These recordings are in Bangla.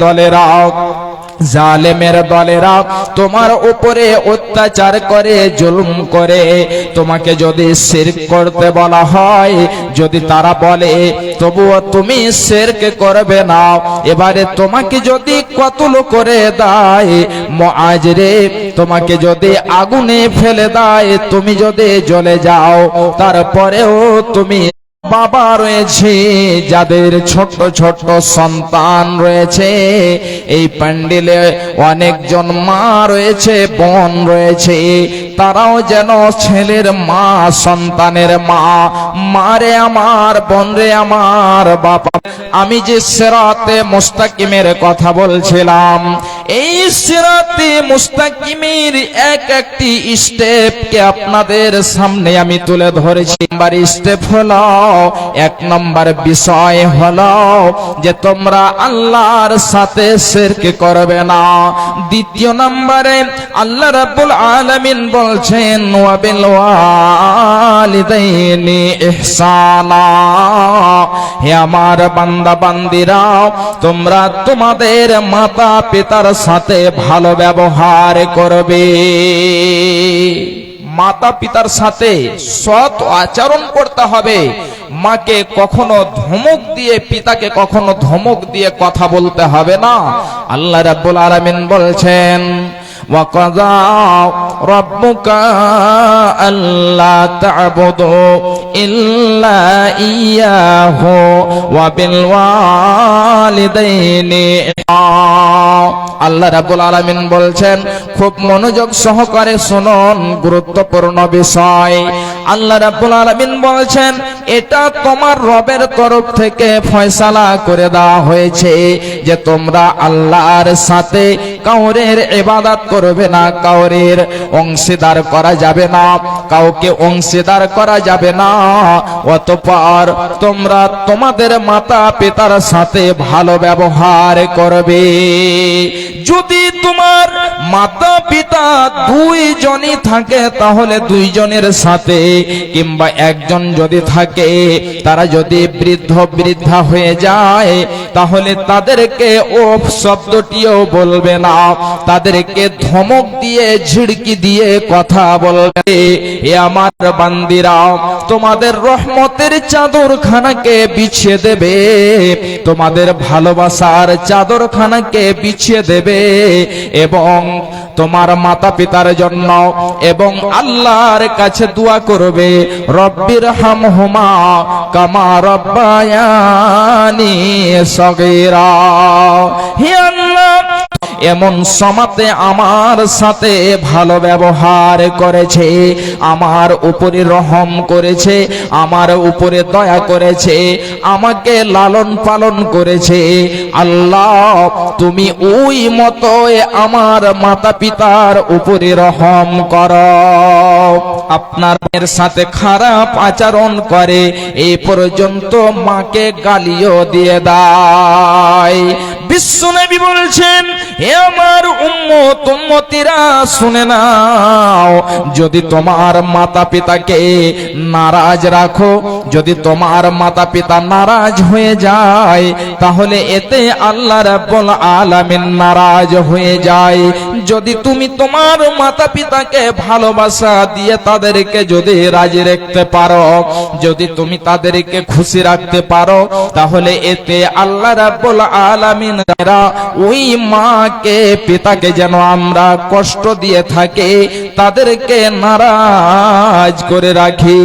দলেরা, জালেমের দলেরা, তোমার উপরে অত্যাচার করে, জুলুম করে। তোমাকে যদি শিরক করতে বলা হয়, যদি তারা বলে, তবুও তুমি শিরক করবে না। এবারে তোমাকে যদি কতল করে দেয়, মুআজরে, তোমাকে যদি আগুনে ফেলে দেয়, তুমি যদি জ্বলে যাও, তারপরেও তুমি বাবা রয়েছে, যাদের ছোট ছোট সন্তান রয়েছে। এই প্যান্ডেলে অনেকজন মা রয়েছে, বোন রয়েছে। তারাও যেন ছেলের মা, সন্তানের মা। মারে আমার বোন রে আমার বাবা আমি যে সেরাতে মুস্তাকিমের কথা বলছিলাম এই সেরাতে মুস্তাকিমের এক একটি স্টেপকে আপনাদের সামনে আমি তুলে ধরেছি। নাম্বার স্টেপ হলো, এক নম্বর বিষয় হলো যে তোমরা আল্লাহর সাথে শিরক করবে না। দ্বিতীয় নম্বরে আল্লাহ রাব্বুল আলামিন বলছেন, ওয়াবিল ওয়ালিদাইনি ইহসানা। হে আমার বান্দা বান্দিরা তোমরা তোমাদের মাতা পিতার সাথে ভালো ব্যবহার করবে। মাতা পিতার সাথে সৎ আচরণ করতে হবে। মাকে কখনো ধমক দিয়ে, পিতাকে কখনো ধমক দিয়ে কথা বলতে হবে না। আল্লাহ রাব্বুল আলামিন বলছেন ربك আল্লাহ তা'বুদু ইল্লা إياه ওয়া আল্লাহ রাবুল আলমিন বলছেন, খুব মনোযোগ সহকারে শুনুন, গুরুত্বপূর্ণ বিষয়। আল্লাহ রাব্বুল আলামিন বলছেন, এটা তোমার রবের তরফ থেকে ফয়সালা করে দেওয়া হয়েছে যে তোমরা আল্লাহর সাথে কাউরের ইবাদত করবে না, কাউরের অংশীদার করা যাবে না, কাউকে অংশীদার করা যাবে না। অতঃপর তোমরা তোমাদের মাতা পিতার সাথে ভালো ব্যবহার করবে। যদি তোমার মাতা পিতা দুইজনই থাকে, তাহলে দুইজনের সাথে, কিংবা একজন যদি থাকে, তারা যদি বৃদ্ধ বৃদ্ধা হয়ে যায় তাহলে তাদেরকে ওফ শব্দটিও বলবে না। তাদেরকে ধমক দিয়ে, ঝিড়কি দিয়ে কথা বলবে। এ আমার বান্দিরা, তোমাদের রহমতের চাদর খানাকে বিছিয়ে দেবে। তোমাদের ভালোবাসার চাদর খানাকে বিছিয়ে দেবে। এবং তোমার মাতা পিতার জন্য এবং আল্লাহর কাছে দোয়া করবে, রব্বির হাম হুমা কামা রব্বায়ানি সগীরা। হে আল্লাহ এমন সমাতে আমার সাথে ভালো ব্যবহার করেছে, আমার উপরে রহম করেছে, আমার উপরে দয়া করেছে, আমাকে লালন পালন করেছে। আল্লাহ, তুমি ওই মতো আমার মাতা পিতার উপরে রহম কর। আপনার সাথে খারাপ আচরণ করে, এই পর্যন্ত মাকে গালিও দিয়ে দেয় বিশ্বনবী বলছেন, হে আমার উম্মত, উম্মতিরা, শুনে নাও। যদি তোমার মাতা পিতাকে নারাজ রাখো, যদি তোমার মাতা পিতা নারাজ হয়ে যায়, তাহলে এতে আল্লাহ রাব্বুল আলামিন নারাজ হয়ে যায়। যদি তুমি তোমার মাতা পিতাকে ভালোবাসা দিয়ে তাদেরকে যদি রাজি রাখতে পারো, যদি তুমি তাদেরকে খুশি রাখতে পারো, তাহলে এতে আল্লাহ রাব্বুল আলামিন এরা ওই মাকে, পিতাকে যেন আমরা কষ্ট দিয়ে থাকে, তাদেরকে নারাজ করে রাখি।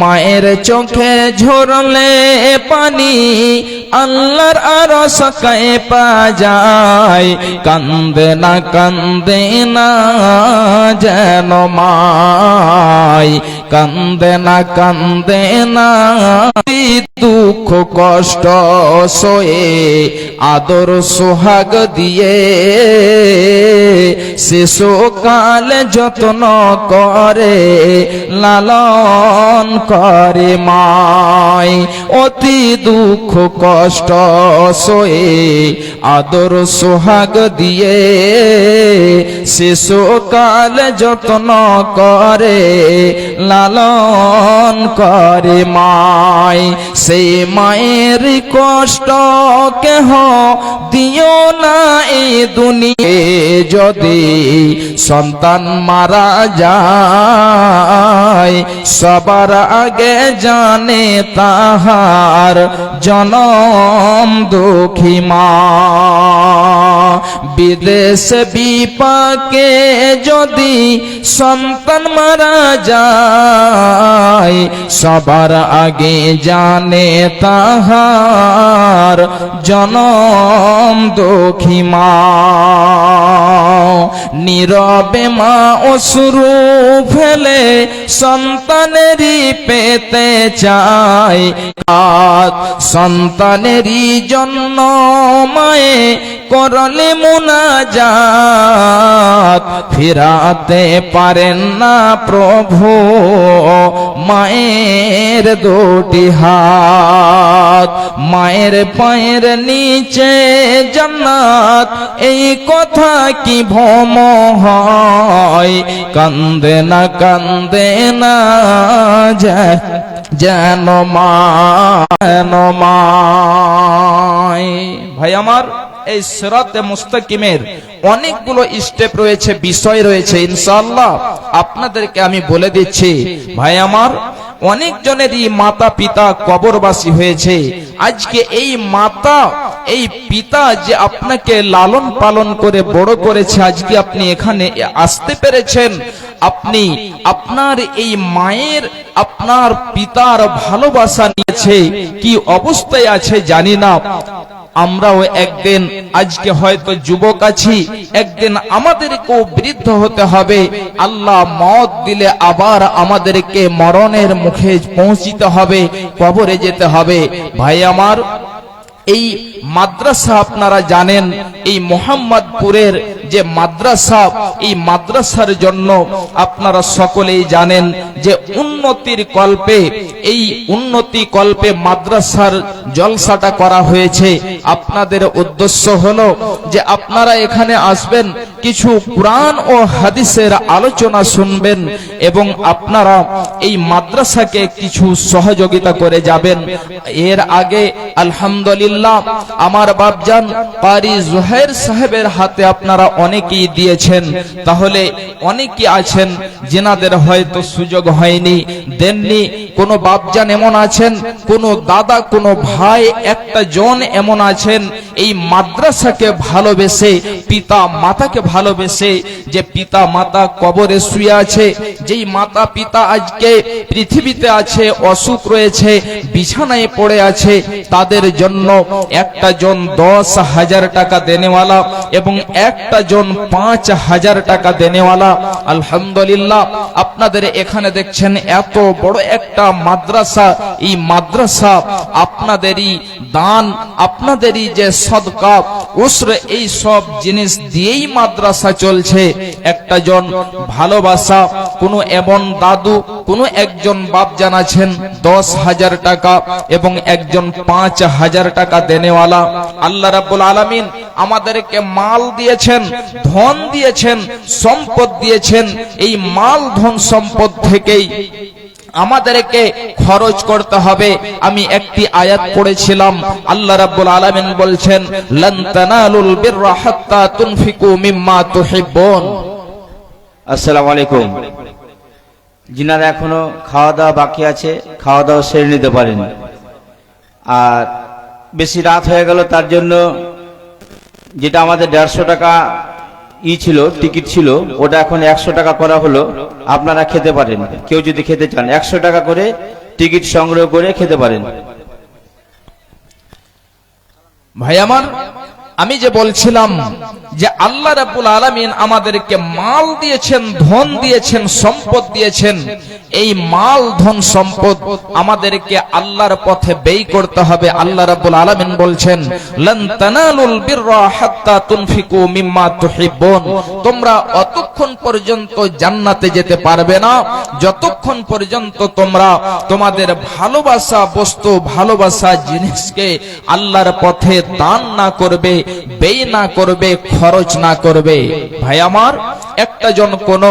মায়ের চোখে ঝরলে পানি, আল্লাহর আর সকায়ে পা যায়। কান্দে না কান্দে না যেন মাই কান্দে না কান্দে না। দুঃখ, কষ্ট সয়ে আদর, সোহাগ দিয়ে শিশুকাল যত্ন করে, লালন করে মাই। অতি দুঃখ, কষ্ট সয়ে আদর, সোহাগ দিয়ে শিশুকাল যত্ন করে লালন করে মায় সে মায়ের কষ্ট কেহ দিও না এ দুনিয়ে যদি সন্তান মারা যায়, সবার আগে জানে তাহার জনম দুঃখী মা। বিদেশ বিপাকে যদি সন্তান মারা যায় সবার আগে জানে তাহার জনম দুঃখী মা। নীরবে মা অসুরু ফেলে সন্তানেরই পেতে চায়। সন্তানেরই জন্য মায়ে করলে মুনাজাত। ফিরাতে পারেন না প্রভু, মায়ের দুটি হাত। মায়ের পায়ের নিচে জান্নাত, এই কথা কি ভম হয়? কান্দে না কান্দে না যায় যেন মা ভাই আমার এই সিরাতে মুস্তাকিমের অনেকগুলো স্টেপ রয়েছে, বিষয় রয়েছে, ইনশাআল্লাহ। আপনাদেরকে আমি বলে দিচ্ছি, ভাই আমার অনেক জনেরই মাতা পিতা কবরবাসী হয়েছে। আজকে এই মাতা, এই পিতা যে আপনাকে লালন পালন করে বড় করেছে, আজকে আপনি এখানে আসতে পেরেছেন। আপনি আপনার এই মায়ের, আপনার পিতার ভালোবাসা নিয়েছে, কি অবস্থায় আছে জানি না। আমরাও একদিন, আজকে হয়তো যুবক আছি, একদিন আমাদেরকেও বৃদ্ধ হতে হবে। আল্লাহ মত দিলে আবার আমাদেরকে মরণের মুখে পৌঁছিতে হবে, কবরে যেতে হবে। ভাই আমার এই মাদ্রাসা আপনারা জানেন, এই মোহাম্মদপুরের যে মাদ্রাসা, এই মাদ্রাসার জন্য আপনারা সকলেই জানেন যে উন্নতির কল্পে, এই উন্নতি কল্পে মাদ্রাসার জলসাটা করা হয়েছে। আপনাদের উদ্দেশ্য হলো যে আপনারা এখানে আসবেন কিছু কোরআন ও হাদিসের আলোচনা শুনবেন এবং আপনারা এই মাদ্রাসাকে কিছু সহযোগিতা করে যাবেন। এর আগে আলহামদুলিল্লাহ আমার বাপজান কারি জুহাইর সাহেবের হাতে আপনারা অনেকেই দিয়েছেন। তাহলে অনেকেই আছেন যেনাদের হয়তো সুযোগ হয়নি, দেননি। কোন বাপজান এমন আছেন, কোন দাদা, কোন ভাই, একটা জন এমন আছেন এই মাদ্রাসাকে ভালোবেসে, পিতা মাতাকে ভালোবেসে যে পিতা মাতা কবরে শুয়ে আছে, যেই মাতা পিতা আজকে পৃথিবীতে আছে, অসুখ রয়েছে, বিছানায় পড়ে আছে, তাদের জন্য একটা জন দশ হাজার টাকা দেনেওয়ালা এবং একটা জন পাঁচ হাজার টাকা দেনেওয়ালা। আলহামদুলিল্লাহ, আপনাদের এখানে দেখছেন এত বড় একটা মাদ্রাসা। এই মাদ্রাসা আপনাদেরই দান, আপনাদেরই যে সদকা। উসর এই সব জিনিস দিয়েই মাদ্রাসা চলছে। একটা জন ভালোবাসা, কোনো এমন দাদু, কোনো একজন বাপ জানাছেন দশ হাজার টাকা এবং একজন পাঁচ হাজার টাকা দেনেওয়ালা। আল্লাহ রাব্বুল আলামিন আমাদেরকে মাল দিয়েছেন, ধন দিয়েছেন, সম্পদ দিয়েছেন। এই মাল ধন সম্পদ থেকেই আমাদেরকে খরচ করতে হবে। আমি একটি আয়াত পড়েছিলাম, আল্লাহ রাব্বুল আলামিন বলছেন, লান তানালুল বিররা হাত্তা তুনফিকু মিম্মা তুহিব্বুন। আসসালামু আলাইকুম। যিনারা এখনও খাওয়া দাওয়া বাকি আছে খাওয়া দাওয়া সেরে নিতে পারেন। আর বেশি রাত হয়ে গেল, তার জন্য যেটা আমাদের দেড়শো টাকা ই ছিল, টিকিট ছিল, ওটা এখন একশো টাকা করা হলো, আপনারা খেতে পারেন। কেউ যদি খেতে চান, একশো টাকা করে টিকিট সংগ্রহ করে খেতে পারেন। ভাই আমার, আমি যে বলছিলাম যে আল্লাহ রাব্বুল আলামিন আমাদেরকে মাল দিয়েছেন, ধন দিয়েছেন, সম্পদ দিয়েছেন। এই মাল, ধন, সম্পদ আমাদেরকে আল্লাহর পথে ব্যয় করতে হবে। আল্লাহ রাব্বুল আলামিন বলছেন তোমরা অতক্ষণ পর্যন্ত জান্নাতে যেতে পারবে না। যতক্ষণ পর্যন্ত তোমরা তোমাদের ভালোবাসা বস্তু, ভালোবাসা জিনিসকে আল্লাহর পথে দান না করবে, ব্যয় না করবে খরচ না করবে। ভাই আমার, একটা জন কোন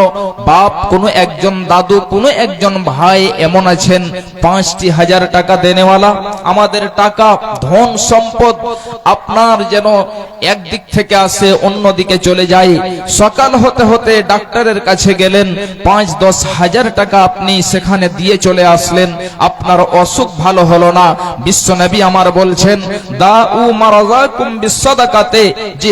বাপ, কোন একজন দাদু, কোন একজন ভাই এমন আছেন, পাঁচটি হাজার টাকা দেনেওয়ালা, আমাদের টাকা, ধন সম্পদ আপনার যেন একদিক থেকে আসে অন্য দিকে চলে যায়। সকাল হতে হতে ডাক্তারের কাছে গেলেন, পাঁচ দশ হাজার টাকা আপনি সেখানে দিয়ে চলে আসলেন, আপনার অসুখ ভালো হলো না। বিশ্বনবী আমার বলছেন দা উ মারাজাকুম বিসদাকাতে যে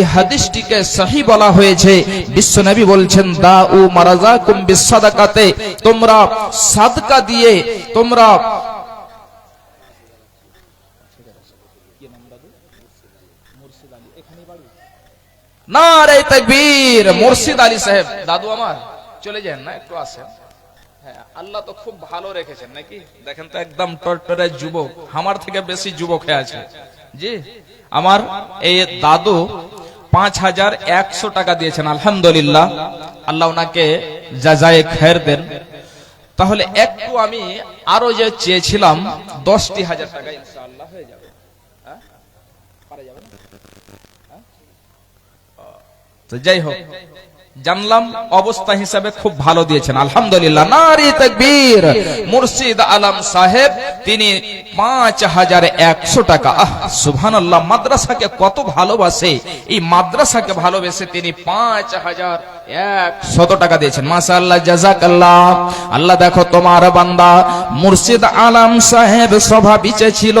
হাদিসটিকে সহি বলা হয়েছে। বিশ্বনবী বলছেন দা উ মারাজাকুম বিসদাকাতে তোমরা সাদকা দিয়ে তোমরা না রে মুর্শিদ আলী সাহেব। দাদু আমার, চলে যান না, একটু আসেন। হ্যাঁ আল্লাহ তো খুব ভালো রেখেছেন, নাকি? দেখেন তো একদম টরটরে যুবক, আমার থেকে বেশি যুবক হয়ে আছে। জি, আমার এই দাদু পাঁচ হাজার একশো টাকা দিয়েছেন, আলহামদুলিল্লাহ। আল্লাহ ওনাকে যা যায় খের দেন। তাহলে একটু আমি আরও যে চেয়েছিলাম, দশটি হাজার টাকা ইনশাআল্লাহ হয়ে যাবে। তো যাই হোক, জানলাম অবস্থা হিসাবে খুব ভালো দিয়েছেন। আলহামদুলিল্লাহ, নারী তকবীর, মুর্শিদ আলম সাহেব, তিনি পাঁচ হাজার একশো টাকা। আহ সুবহান আল্লাহ মাদ্রাসাকে কত ভালোবাসে। এই মাদ্রাসাকে ভালোবেসে তিনি পাঁচ হাজার একশত টাকা দিয়েছেন। মাসা আল্লাহ আল্লাহ দেখো, তোমার বান্দা মুর্শিদ আলম সাহেব সভা বিচে ছিল।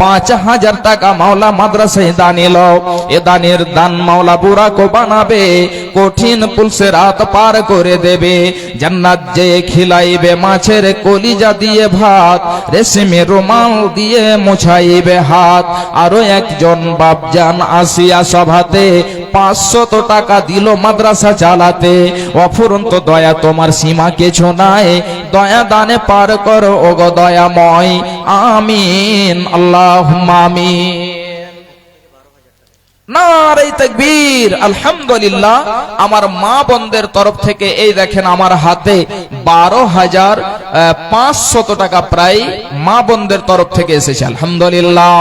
পাঁচ হাজার টাকা মাওলা মাদ্রাসায় দান এলো। এ দানের দান মাওলা বুড়াকো বানাবে, কঠিন পুলসে রাত পার করে দেবে। জান্নাত যে খিলাইবে, মাছের কলিজা দিয়ে ভাত, রেশমে রুমাল দিয়ে মুছাইবে হাত। আরও একজন বাপজান আসিয়া সভাতে পাঁচশত টাকা দিল মাদ্রাসা চালাতে অফুরন্ত দয়া তোমার সীমা কিছু নাই। দয়া দানে পার করো, ওগো দয়াময়। আমিন আল্লাহ আমিন। আলহামদুলিল্লাহ। আমার মা বন্ধের তরফ থেকে এই দেখেন আমার হাতে বারো হাজার পাঁচশত টাকা প্রায় মা বন্ধের তরফ থেকে এসেছে, আলহামদুলিল্লাহ।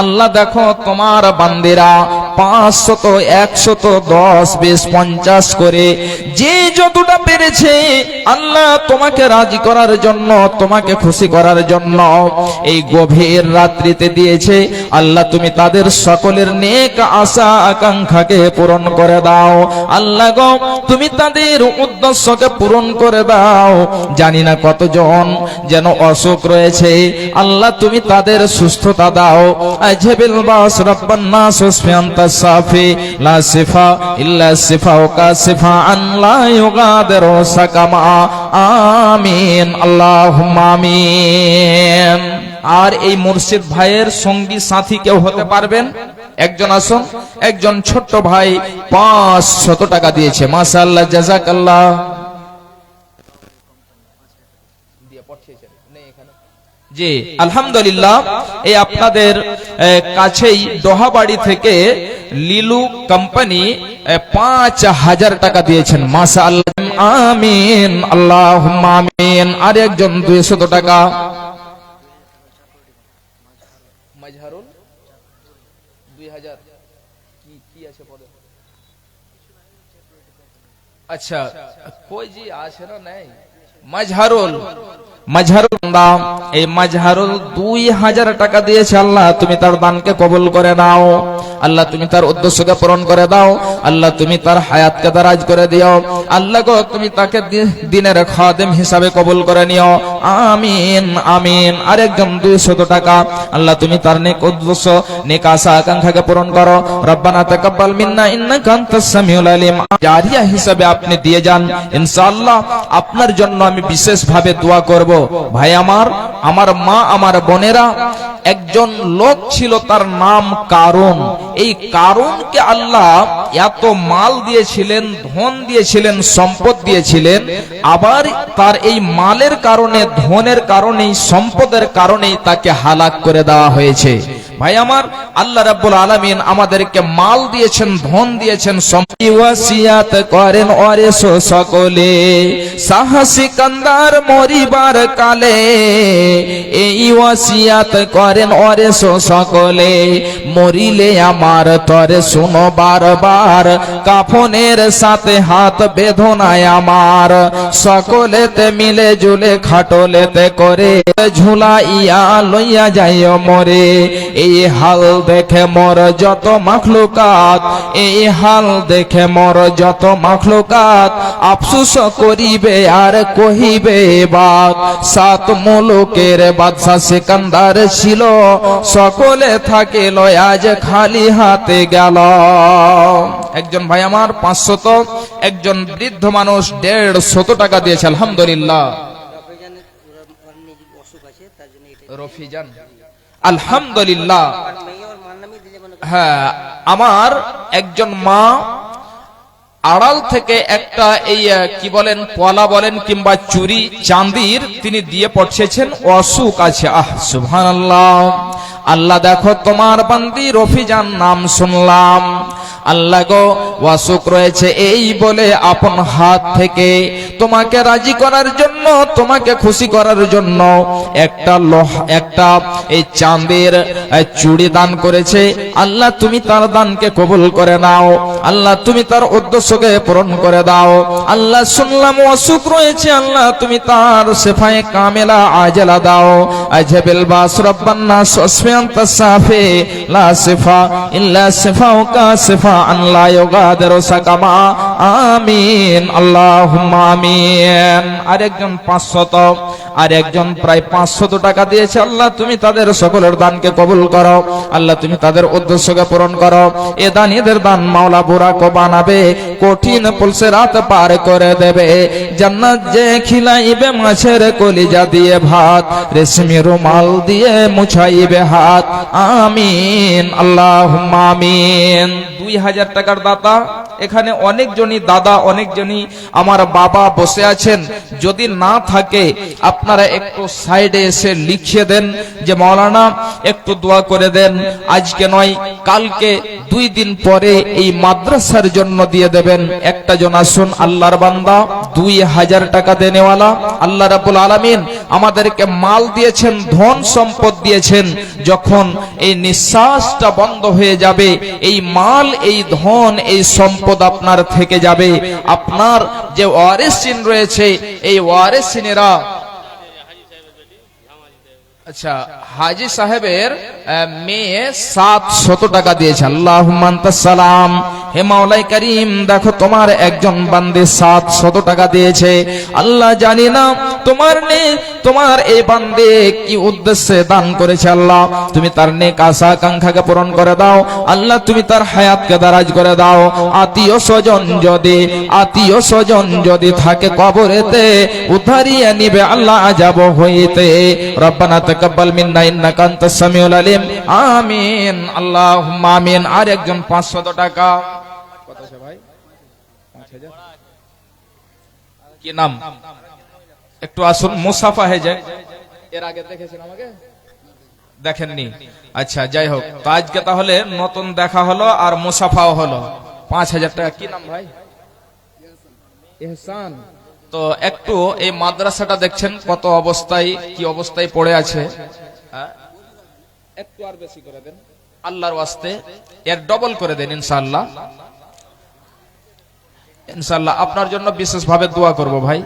আল্লাহ দেখো তোমার বান্দিরা, পাঁচশত, একশত, দশ, বিশ, পঞ্চাশ করে যে যতটা পেরেছে আল্লাহ তোমাকে রাজি করার জন্য, তোমাকে খুশি করার জন্য এই গভীর রাত্রিতে দিয়েছে। আল্লাহ তুমি তাদের সকলের নেক আশা আকাঙ্ক্ষাকে পূরণ করে দাও। আল্লাহ গো, তুমি তাদের উদ্দেশ্যকে পূরণ করে দাও। জানি না কতজন যেন অসুখ রয়েছে। আল্লাহ, তুমি তাদের সুস্থতা দাও। আজবিল বাস, রব্বান নাস ওয়াসফিয়ান্তা সাফি, লা সিফা ইল্লা সিফা ও কাসিফা আন লা ইউগাদিরু সাকামা। আমিন, আল্লাহুম্মা আমিন। আর এই মুর্শিদ ভাইয়ের সঙ্গী সাথী কেউ হতে পারবেন? একজন আসুন, একজন ছোট্ট ভাই পাঁচ শত টাকা দিয়েছে, মাশাআল্লাহ জাজাকাল্লাহ জি, আলহামদুলিল্লাহ, এই আপনাদের কাছেই দোহাবাড়ি থেকে লিলু কোম্পানি পাঁচ হাজার টাকা দিয়েছেন মাসা আল্লাহ আমিন আল্লাহ আমিন। আর একজন দুইশত টাকা মাজহারুল দুই হাজার কি কি আছে পদে আচ্ছা কই জি আছে না নাই? মাজহারুল মাজহারুল দাম এই মাজহারুল দুই হাজার টাকা দিয়েছে আল্লাহ, তুমি তার দানকে কবুল করে নাও। আল্লাহ, তুমি তার উদ্দেশ্যকে পূরণ করে দাও। আল্লাহ, তুমি তার হায়াতকে দারাজ করে দিও। আল্লাহ গো, তুমি তাকে দিনের খাদেম হিসাবে কবুল করে নিও। আমিন আমিন। আরেকজন দুইশত টাকা। আল্লাহ, তুমি তার নেক উদ্দেশ্য, নেক আশা, আকাঙ্ক্ষাকে পূরণ করো। রব্বানা তাকাব্বাল মিন্না, ইন্নাকা আনতাস সামিউল আলিম। জারিয়া হিসাবে আপনি দিয়ে যান। ইনশাআল্লাহ, আপনার জন্য আমি বিশেষ ভাবে দোয়া করব। ভাই আমার আমার মা আমার বোনেরা একজন লোক ছিল তার নাম কারণ এই কারণকে আল্লাহ এত মাল দিয়েছিলেন, ধন দিয়েছিলেন, সম্পদ দিয়েছিলেন, আবার তার এই মালের কারণে, ধনের কারণেই, সম্পদের কারণেই তাকে হালাক করে দেওয়া হয়েছে। ভাই আমার, আল্লাহ রাব্বুল আলামিন আমাদেরকে মাল দিয়েছেন, ধন দিয়েছেন করেন সকলে সাহা সিকান্দার মরিবার কালে, এই ওয়াসিয়াত করেন অরেসো সকলে। মরিলে আমার তরে শুনো বারবার, কাফনের সাথে হাত বেদনায় আমার। সকলেতে মিলে জুলে খাটলেতে করে ঝুলাইয়া লইয়া যাইও মরে। এই হাল দেখে মর যত মাখলুকাত, এই হাল দেখে মর যত মাখলুকাত। আফসুস করিবে আর কহিবে বাদ সাত মুলুকের বাদশা সিকান্দার ছিল সকলে থাকে আজ খালি হাতে গেল। একজন ভাই আমার পাঁচশত, একজন বৃদ্ধ মানুষ দেড় শত টাকা দিয়েছে, আলহামদুলিল্লাহ। রফিজান, আলহামদুলিল্লাহ। হ্যাঁ আমার একজন মা আড়াল থেকে একটা এই কি বলেন পলা বলেন কিংবা চুরি চাঁদির তিনি দিয়ে পড়ছেছেন অসুখ আছে। আহ সুবহান আল্লাহ আল্লাহ দেখো, তোমার বান্দি রফিজান নাম শুনলাম। আল্লাহ গো অসুখ রয়েছে এই বলে আপন হাত থেকে। তোমাকে রাজি করার জন্য, তোমাকে খুশি করার জন্য একটা লোহ, একটা এই চাঁদের চুড়ি দান করেছে। আল্লাহ তুমি তার দানকে কবুল করে নাও। আল্লাহ তুমি তার উদ্দেশ্যকে পূরণ করে দাও। আল্লাহ শুনলাম অসুখ রয়েছে। আল্লাহ তুমি তার সেফায়ে কামেলা আজলা দাও। আজহাবিল বাস রব্বান্না সসফিয়ান্ত সাফে, লা সিফা, ইল্লা সিফাউকা সিফা আন লা ইউগাদিরু সাকামা। আমিন, আল্লাহুম্মা আমিন। আরেকজন 500 আর একজন প্রায় 500 টাকা দিয়েছে, আল্লাহ তুমি তাদের সকলের দানকে কবুল করো। আল্লাহ তুমি তাদের উদ্দেশ্যকে পূরণ করো। এ দান, এদের দান মাওলা বুড়াকো বানাবে, কঠিন পুলসে রাত পার করে দেবে। জান্নাত যে খিলাইবে, মাছের কলিজা দিয়ে ভাত, রেশমি রুমাল দিয়ে মুছাইবে হাত। আমিন আল্লাহ আমিন। দুই হাজার টাকার দাতা, এখানে অনেকজনই দাদা, অনেকজনই আমার বাবা বসে আছেন। যদি না থাকে আপনারা একটু সাইডে এসে লিখিয়ে দেন যে মাওলানা একটু দোয়া করে দেন। আজকে নয়, কালকে দুই দিন পরে এই মাদ্রাসার জন্য দিয়ে দেবেন। একটা জন আসুন, আল্লাহর বান্দা, দুই হাজার টাকা দেনেওয়ালা। আল্লাহ রাবুল আলামিন আমাদেরকে মাল দিয়েছেন, ধন সম্পদ দিয়েছেন। যখন এই নিঃশ্বাসটা বন্ধ হয়ে যাবে, এই মাল, এই ধন, এই সম্পদ আপনার থেকে যাবে। আপনার যে ওয়ারেস চিন রয়েছে, এই ওয়ারেস চিনেরা আচ্ছা হাজি সাহেবের মেয়ে সাত শত টাকা দিয়েছে। আল্লাহ সালাম। হে মাওলাই করিম, দেখো তোমার একজন বান্দে সাত শত টাকা দিয়েছে। আল্লাহ জানি না তোমার নে তোমার এই বান্দে কি উদ্দেশ্যে দান করেছে আল্লাহ? তুমি তার নেক আশা, আকাঙ্ক্ষাকে পূরণ করে দাও। আল্লাহ, তুমি তার হায়াতকে দারাজ করে দাও। আত্মীয় স্বজন যদি, আত্মীয় স্বজন যদি থাকে কবরেতে উদ্ধারিয়ে নিবে আল্লাহ যাব হইতে। রব্বানা তাকাব্বাল মিন্না ইন্নাকা আনতাস সামিউল আলিম। আমিন, আল্লাহুম্মা আমিন। আর একজন 500 টাকা। কত আছে ভাই? 5000 কি নাম? একটু আসুন মুসাফা হয়ে যায়। এর আগে দেখেছেন আমাকে? দেখেননি? আচ্ছা যাই হোক। তো আজকে তাহলে নতুন দেখা হলো আর মুসাফাও হলো। পাঁচ হাজার টাকা। কি নাম ভাই? এহসান। তো একটু এই মাদ্রাসাটা দেখছেন কত অবস্থায় কি অবস্থায় পড়ে আছে। হ্যাঁ? একটু আর বেশি করে দেন। আল্লাহর ওয়াস্তে এর ডবল করে দেন ইনশাআল্লাহ। ইনশাআল্লাহ আপনার জন্য বিশেষ ভাবে দোয়া করব ভাই।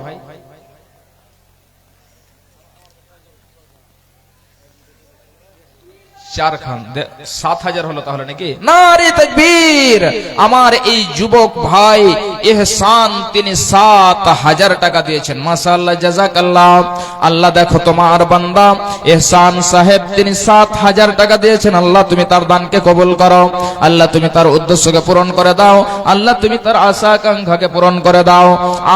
চার খান সাত হাজার হলো তাহলে নাকি? না রে আমার এই যুবক ভাই এহসান তিনি সাত হাজার টাকা দিয়েছেন। মাশাআল্লাহ জাজাকাল্লাহ আল্লাহ আল্লাহ দেখো তোমার বান্দা এহসান সাহেব, তিনি সাত হাজার টাকা দিয়েছেন। আল্লাহ, তুমি তার দানকে কবুল করো। আল্লাহ, তুমি তার উদ্দেশ্যকে পূরণ করে দাও। আল্লাহ, তুমি তার আশা আকাঙ্ক্ষাকে পূরণ করে দাও।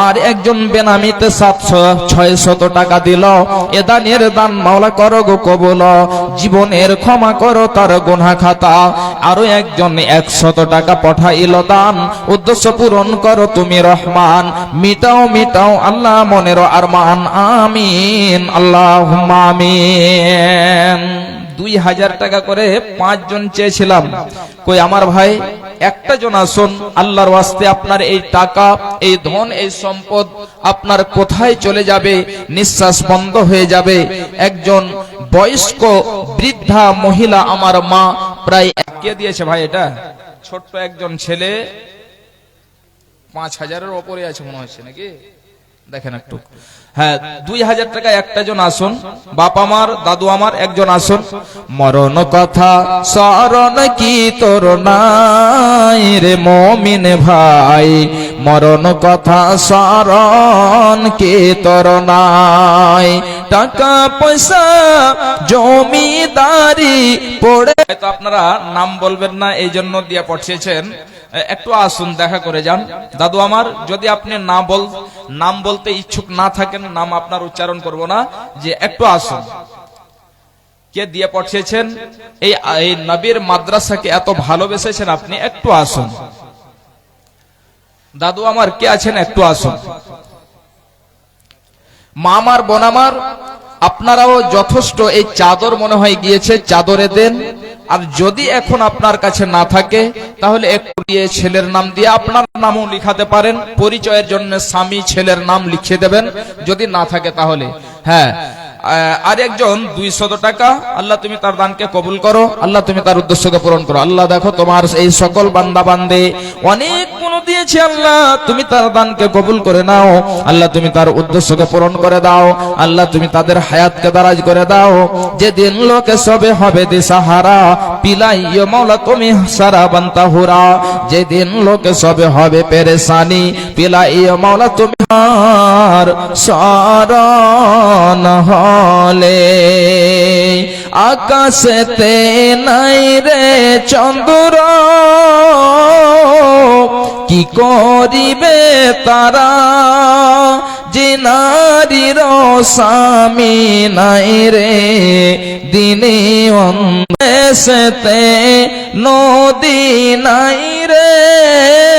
আর একজন বেনামিতে সাতশো ছয় শত টাকা দিল। এ দানের দান মাওলা করো গো, কবুল। জীবনের ক্ষমা করো তার গুনা খাতা। আরও একজন একশত টাকা পাঠাইল দান। উদ্দেশ্য পূরণ করো তুমি রহমান। মিটাও মিটাও আল্লাহ মনের আরমান। আমিন আল্লাহ আমিন। দুই হাজার টাকা করে পাঁচজন চেয়েছিলাম। কই আমার ভাই, একটা জন আসুন, আল্লাহর ওয়াস্তে আপনার এই টাকা, এই ধন, এই সম্পদ আপনার কোথায় চলে যাবে? নিঃশ্বাস বন্ধ হয়ে যাবে। একজন বয়স্ক বৃদ্ধা মহিলা আমার মা প্রায় কে দিয়েছে ভাই এটা। ছোট্ট একজন ছেলে পাঁচ হাজারের ওপরে আছে মনে হচ্ছে নাকি? দেখেন একটু। হ্যাঁ দুই হাজার টাকা একটা জন আসুন বাপ আমার দাদু আমার একজন আসুন। মরণ কথা স্মরণ কি তোর নাই রে মমিন ভাই? মরণ কথা স্মরণ কি তোর নাই? টাকা পয়সা, জমিদারি পড়ে তো আপনারা নাম বলবেন না, এই জন্য দিয়ে পাঠিয়েছেন। একটু আসুন, দেখা করে যান। দাদু আমার, যদি আপনি না বল নাম বলতে ইচ্ছুক না থাকেন, নাম আপনার উচ্চারণ করব না, যে একটু আসুন। কে দিয়ে পাঠিয়েছেন? এই নবীর মাদ্রাসাকে এত ভালোবেসেছেন আপনি, একটু আসুন। দাদু আমার, কে আছেন একটু আসুন। মা আমার বোন আমার আপনারাও যথেষ্ট এই চাদর মনে হয় গিয়েছে, চাদরে দেন। আর যদি এখন আপনার কাছে না থাকে, তাহলে একটু দিয়ে ছেলের নাম দিয়ে আপনার নামও লিখাতে পারেন, পরিচয়ের জন্য স্বামী ছেলের নাম লিখে দেবেন। যদি না থাকে তাহলে। হ্যাঁ আহ, আর একজন দুইশত টাকা। আল্লাহ তুমি তার দানকে কবুল করো। আল্লাহ তুমি তার উদ্দেশ্যকে পূরণ করো। আল্লাহ দেখো তোমার এই সকল বান্দা বান্দে অনেক গুণ দিয়েছে আল্লাহ। তুমি তার দানকে কবুল করে নাও। আল্লাহ তুমি তার উদ্দেশ্যকে পূরণ করে দাও। আল্লাহ তুমি তাদের হায়াতকে দারাজ করে দাও। যেদিন লোকে সবে হবে দিশাহারা পিলাইয় মাওলা তুমি সারা বান্তা হুরা। যেদিন লোকে সবে হবে পেরেশানি পিলাইয় মাওলা তুমি আর শরণ হলে। আকাশেতে নাই রে চন্দ্র। কি করিবে তারা? যে নারীর স্বামী নাই রে। দিনে অন্দেশতে নদী নাই রে।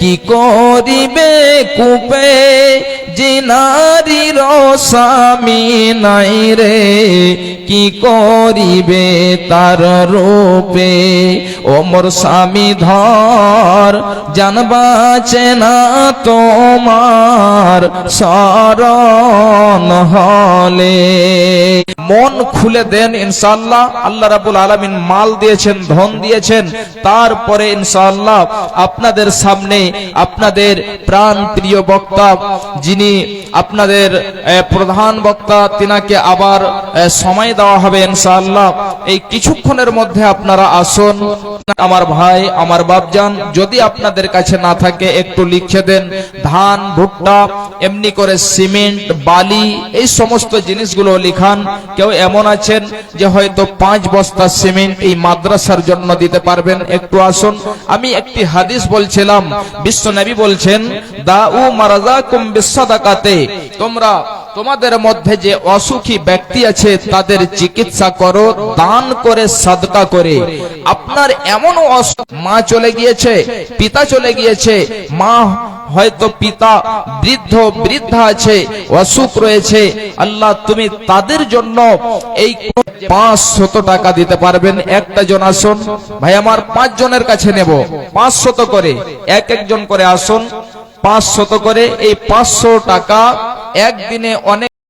কি করিবে কূপে? যে নারীর স্বামী নাই রে, কি করিবে তার রূপে? ও মোর স্বামী ধর, জানবাচে না তোমার শরণ হলে। মন খুলে দেন ইনশাআল্লাহ, আল্লাহ রাবুল আলামিন মাল দিয়েছেন, ধন দিয়েছেন। তারপরে ইনশাআল্লাহ আপনাদের সামনে আপনাদের প্রাণ প্রিয় বক্তা যিনি আপনাদের প্রধান বক্তা তিনাকে আবার সময় দেওয়া হবে ইনশাআল্লাহ। এই কিছুক্ষণের মধ্যে আপনারা আসুন। আমার ভাই, আমার বাপজান, যদি আপনাদের কাছে না থাকে, একটু লিখে দেন। ধান, ভুট্টা, এমনি করে সিমেন্ট, বালি, এই সমস্ত জিনিসগুলো লিখান। কেউ এমন আছেন যে হয়তো পাঁচ বস্তা সিমেন্ট এই মাদ্রাসার জন্য দিতে পারবেন। একটু আসুন। আমি একটি হাদিস বলছিলাম। বিশ্ব নবী বলছেন দা উ মারাজা কুম বিশ্বদাকাতে তোমরা তোমাদের মধ্যে যে অসুখী ব্যক্তি আছে, তাদের চিকিৎসা করো, দান করে, সাদকা করে। আপনার এমন অসুখ, মা চলে গিয়েছে, পিতা চলে গিয়েছে, মা হয়তো পিতা বৃদ্ধ, বৃদ্ধা আছে, অসুখ রয়েছে। আল্লাহ, তুমি তাদের জন্য এই পাঁচশত টাকা দিতে পারবেন। একটা জন আসুন। ভাই, আমার পাঁচ জনের কাছে নেব। পাঁচশত করে। এক একজন করে আসুন। পাঁচশত করে এই পাঁচশো টাকা একদিনে অনেক